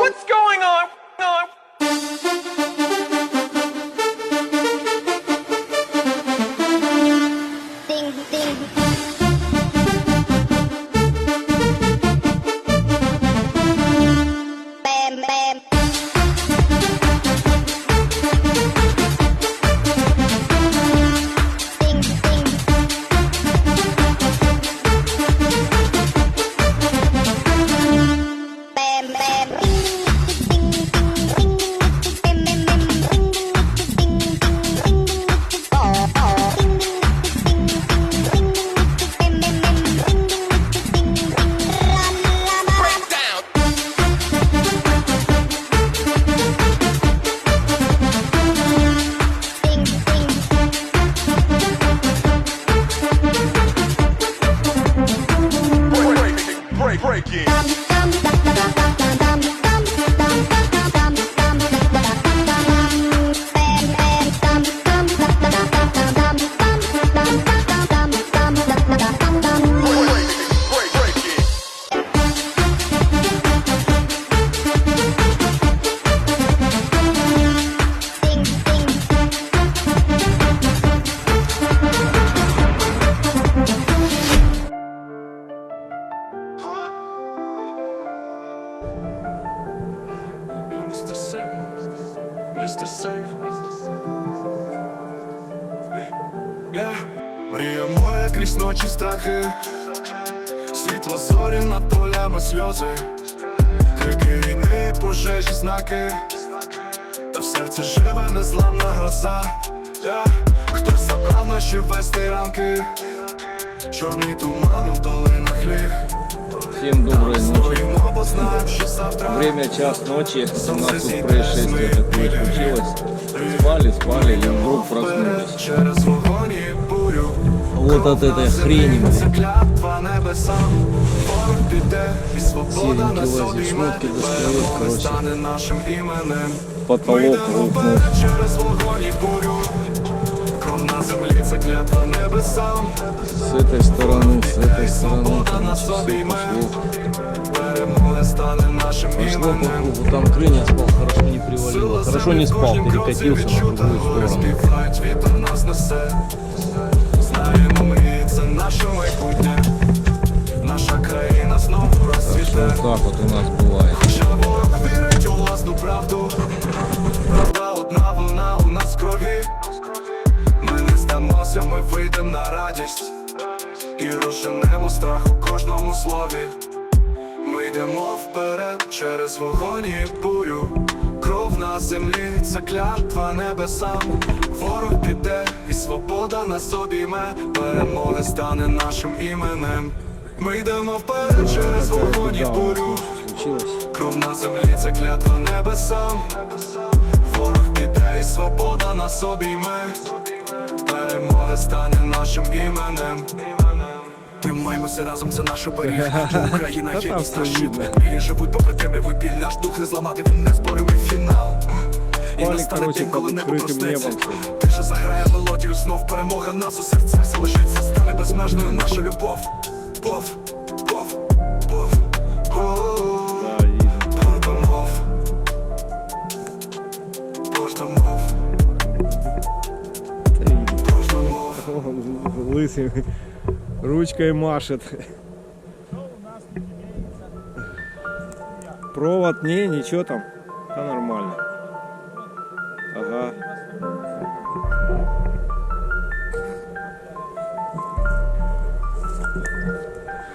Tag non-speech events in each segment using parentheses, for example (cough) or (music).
What's going on? Мрія моя крізь ночі страхи, світло зорі над полями сльози, крики війни, пожежі, знаки, та в серці живе незламна гроза. Хтось забрав наші вести ранки, чорний туман у долинах ліг. Знаємо, що завтра Время час ночи. У нас тут происшествие такое случилось. Спали, спали и вдруг проснулись землю. Вот от этой хрени. Серенький лазер, шмотки до короче. Потолок лопнул. С этой стороны, с этой стороны. Там все пошло. Пошло. Там крыль спал, хорошо не привалило. Хорошо не спал, перекатился на другую сторону. Знаємо ми, це наше майбутнє. Наша країна знову розцвіте. так вот у нас. Що ворог вірить у власну правду. Правда одна вона у нас в крові. Ми не здамося, ми вийдемо на радість. І розженемо страх у кожному слові. Ми йдемо вперед через вогонь і бурю. На землі, це клятва небесам. Ворог піде, і свобода нас обійме. Перемога стане нашим іменем. Ми йдемо вперед через вогонь і бурю. Кров на землі, це клятва небесам. Ворог піде, і свобода нас обійме. Перемога стане нашим іменем. Тримаємося разом, це наша періг. (laughs) Україна єдність та щит живуть попри тебе, вибіль наш дух не зламати, не зборимий фінал. І настане тім, коли небо проснеться Ти же заграє мелодію, знов перемога нас у серцях залишиться, стане безмежною наша любов. Пов, пов, пов, Богдамов. Богдамов. Богдамов. Лисий. Ручкой машет. Провод не, ничего там. Да нормально. Ага.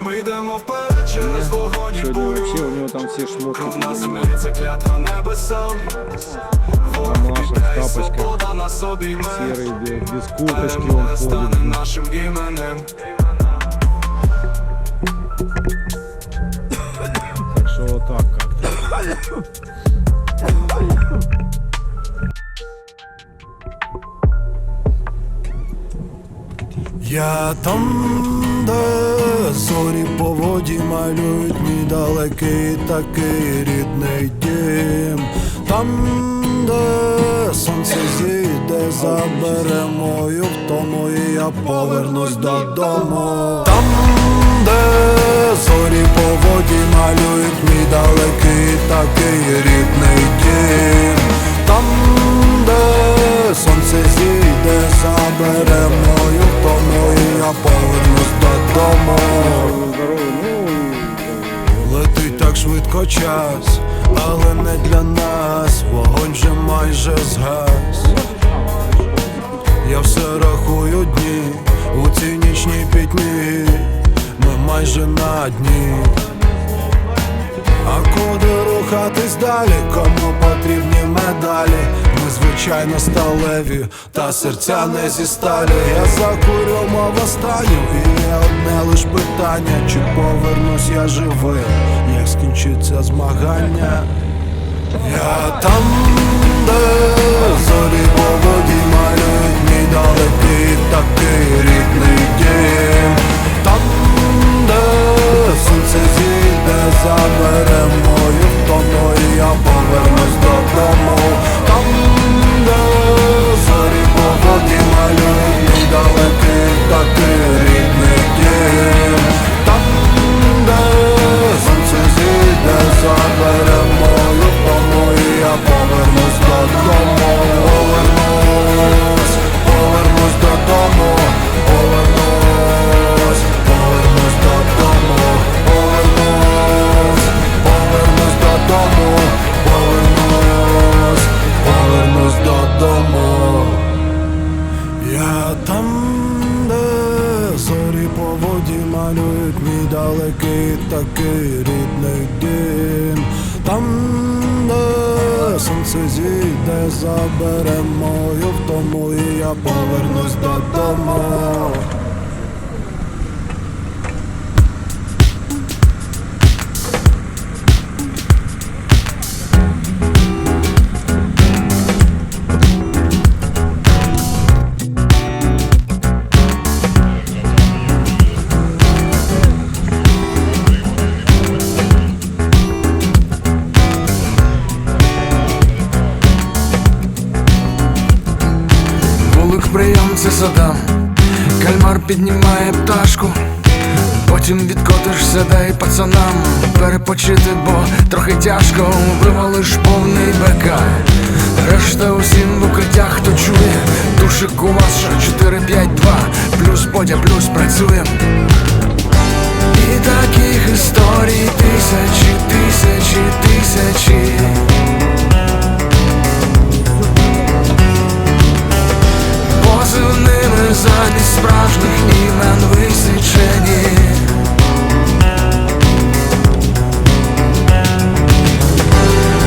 Мы йдемо вперед через вогонь Вообще у нього там всі шмотки. У нас милиться клятва небесам. Наша тапочка. Серый нас без курточки він ходить. Стане нашим іменем. Я там, де зорі по воді малюють мій далекий такий рідний дім. Там, де сонце зійде, забере мою втому, і я повернусь додому. Там, де зорі по воді малюють мій далекий такий рідний дім Там, де сонце зійде, забере мою втому і я повернусь додому Летить так швидко час, але не для нас, вогонь вже майже згас. Я все рахую дні у цій нічній пітьмі, ми майже на дні. А куди рухатись далі, кому потрібні медалі? Ми звичайно сталеві, та серця не зі сталі. Я закурю мов останню, і є одне лиш питання, чи повернусь я живий, як скінчиться змагання. Я там, де зорі по воді мій далекий такий рідний дім Там, де сонце мою втому і я повернусь додому. Там, де по воді малюють мій далекий такий рідний дім. Там, де сонце зійде, забере мою втому і я повернусь додому це задам, кальмар піднімає пташку. Потім відкотишся, дай пацанам. Перепочити, бо трохи тяжко вивалиш повний БК. Решта усім в укриттях, хто чує, душик у вас ще 4-5-2 Плюс бодя, плюс працюєм І таких історій тисячі, тисячі, тисячі справжніх імен висічені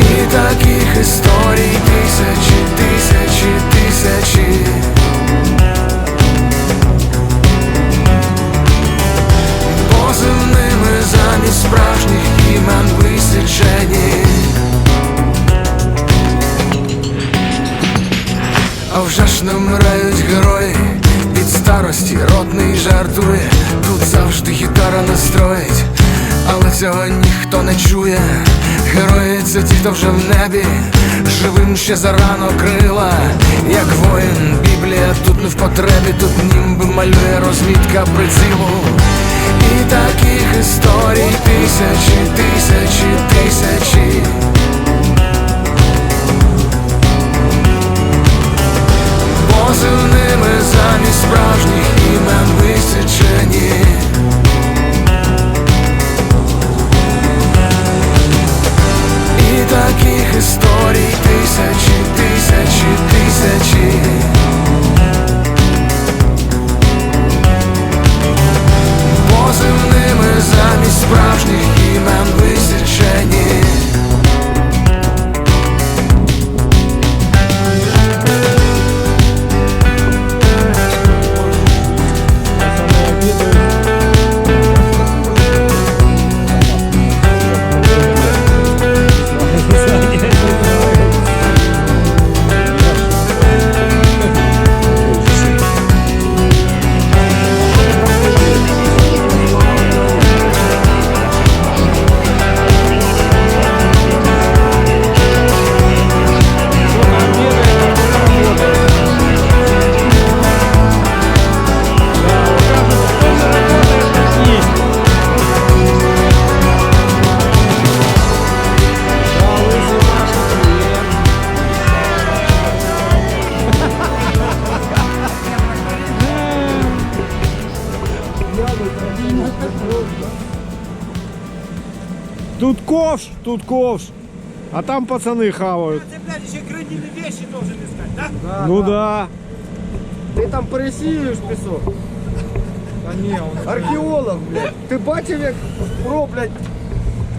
І таких історій тисячі, тисячі, тисячі. Позивними замість справжніх імен висічені А вже ж не вмирають герої від старості, ротний жартує. Тут завжди гітара настроїть, але цього ніхто не чує. Герої це ті, хто вже в небі, живим ще зарано крила, як воїн, Біблія тут не в потребі, тут німби малює розмітка прицілу. І таких історій тисячі, тисячі, тисячі. Позивними замість справжніх імен висічені ковш, тут ковш. А там пацаны хавают. Ты, блядь, еще гранильные вещи должен искать, да? ну да. Ти там пересіюєш пісок. Да не, он... Археолог, блядь. Ти бачив, як роблять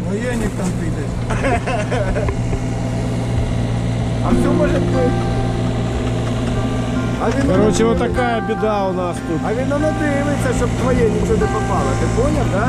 Военник там придет. А все може бути. А він, Короче, вот такая беда у нас тут. а він воно дивиться, щоб твоє нічого не попало. Ти поняв, да?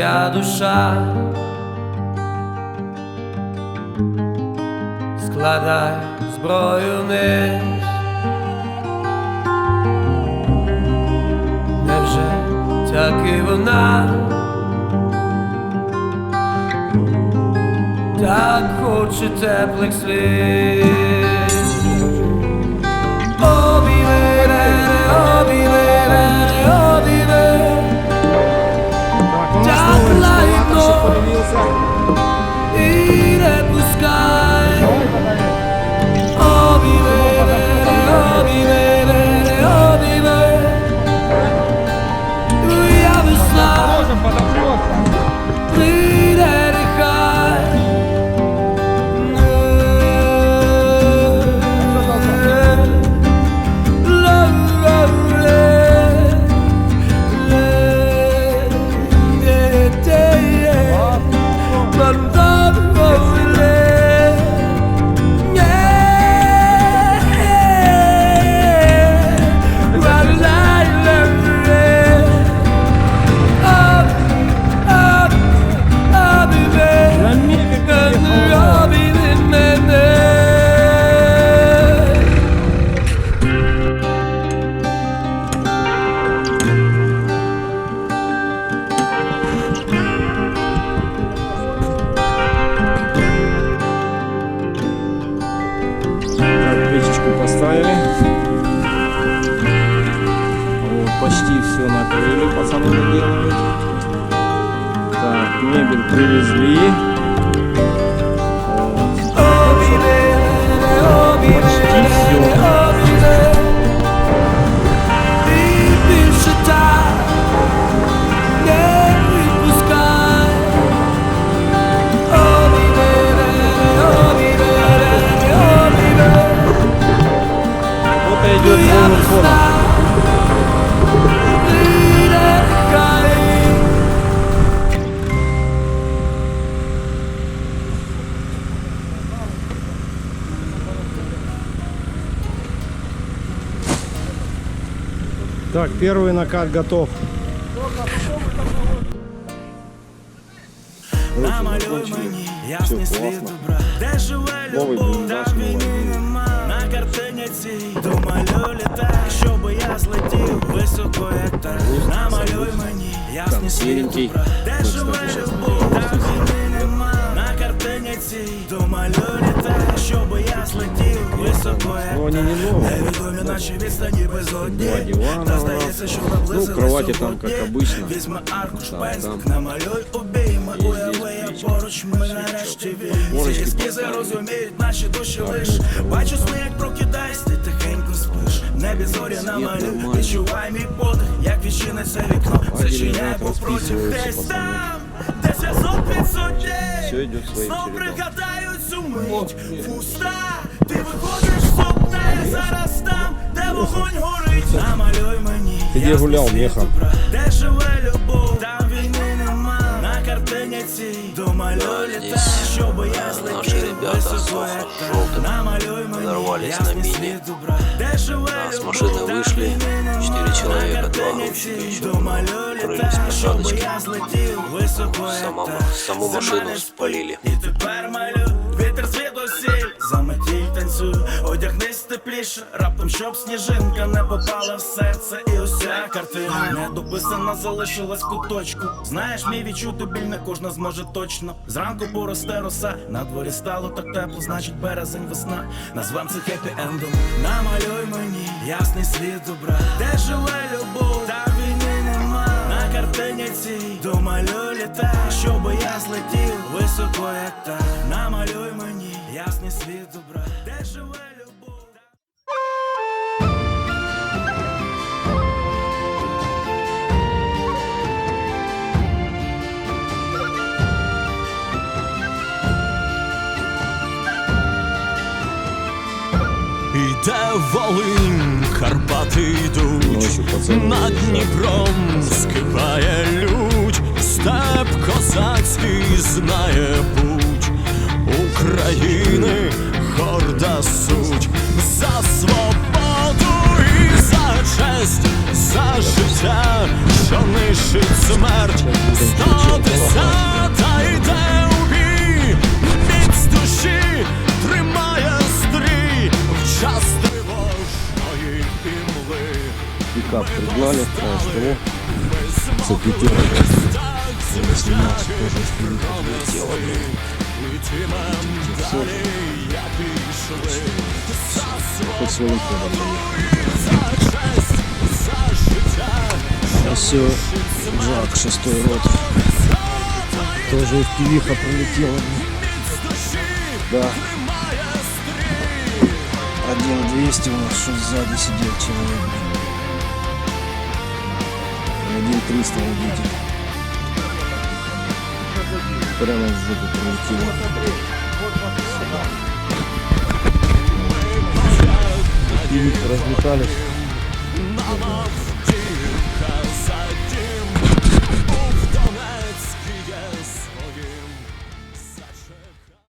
Моя душа складай зброю вниз. Невже так і вона так хоче теплих слів. все накрыли, пацаны наделывают. Так, мебель привезли. Вот. Первый накат готов. Намалюй мені ясний Все світ класно. добра, де живе любов, бліндаж, війни нема. На картині цій домалюй літак, щоби я злетів високо, як так. Намалюй мені ясний світ добра, де живе любов, там війни нема. На картині цій домалюй літак, щоби я злетів новые. Невідомі наші відстані безодні Та здається, що там, сьогодні. обычно. Візьми аркуш, пензлик, намалюй обійми Уяви, я поруч, ми нарешті вільні Ці ескізи розуміють наші душі лиш Бачу сни, як прокидаєш, ти тихенько спиш В Небі зорі намалюй, відчувай мій подих Як відчиниться вікно, зачиняє Вагіни по проти розписуються, Десь там, де зв'язок підсудні Все идет своим Знов пригадають цю мить Пуста, ти виходиш з сумна Я зараз там, де вогонь горить. Намалюй мені Ти де ясний гуляв, світ Де живе любов, там війни нема. На картині цій домалюй літа Щоб я злетів високо Намалюй мені ясний світ добра. Де живе любов, там війни нема. На картині цій домалюй літа Щоб я злетів високо саму машину спалили. і тепер тепліше. Раптом щоб сніжинка не попала в серце І уся картина. Не дописана, залишилась куточку. Знаєш, мій відчути біль не кожна зможе точно. Зранку поросте роса, на дворі стало так тепло, значить березень весна. Назвем це хеппі ендом. Намалюй мені ясний світ добра. Де живе любов, та війни нема. На картині цій домалюй літа Щоб я злетів високо як та. Намалюй мені ясний світ добра. Де живе любов Волинь, Карпати йдуть, над Дніпром скипає лють, степ козацький знає путь. України горда суть. За свободу і за честь, за життя, що нищить смерть, сто десята йде Пикап пригнали, кого? За пятерку. Хоть своим ходом. А все, Жак, шестой рот. Тоже пивиха пролетела. Да, Один 200 у нас, что сзади сидел человек. 300 водитель. Прямо в жопу прилетело. Пивиха разметались.